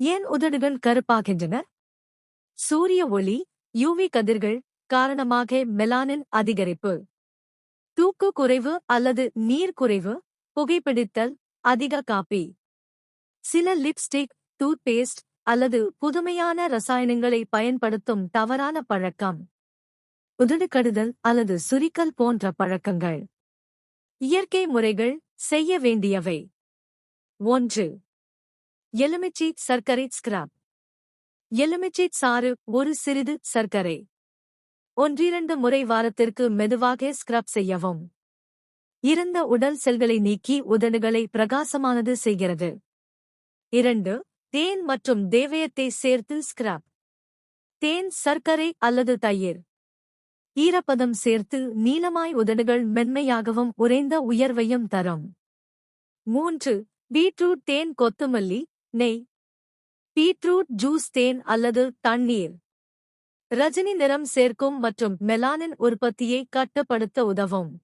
ஏன் உதடுகள் கருப்பாகின்றன சூரிய ஒளி யூவி கதிர்கள் காரணமாக மெலானின் அதிகரிப்பு. தூக்கு குறைவு அல்லது நீர் குறைவு புகைப்பிடித்தல் அதிக காப்பி. சில லிப்ஸ்டிக் டூத்பேஸ்ட் அல்லது புதுமையான ரசாயனங்களை பயன்படுத்தும் தவறான பழக்கம். உதடு கடுதல் அல்லது சுரிக்கல் போன்ற பழக்கங்கள். இயற்கை முறைகள் செய்ய வேண்டியவை. ஒன்று எலுமிச்சை சர்க்கரை ஸ்கிராப் எலுமிச்சை சாறு ஒரு சிறிது சர்க்கரை. ஒன்றிரண்டு முறை வாரத்திற்கு மெதுவாக ஸ்கிரப் செய்யவும். இறந்த உடல் செல்களை நீக்கி உதடுகளை பிரகாசமானது செய்கிறது. இரண்டு தேன் மற்றும் தேவயத்தை சேர்த்து ஸ்கிராப் தேன் சர்க்கரை அல்லது தயிர். ஈரப்பதம் சேர்த்து நீளமாய் உதடுகள் மென்மையாகவும் உறைந்த உயர்வையும் தரும். மூன்று பீட்ரூட் தேன் கொத்துமல்லி நெய் பீட்ரூட் ஜூஸ் தேன் அல்லது தண்ணீர். ரஜினி நிறம் சேர்க்கும் மற்றும் மெலானின் உற்பத்தியை கட்டுப்படுத்த உதவும்.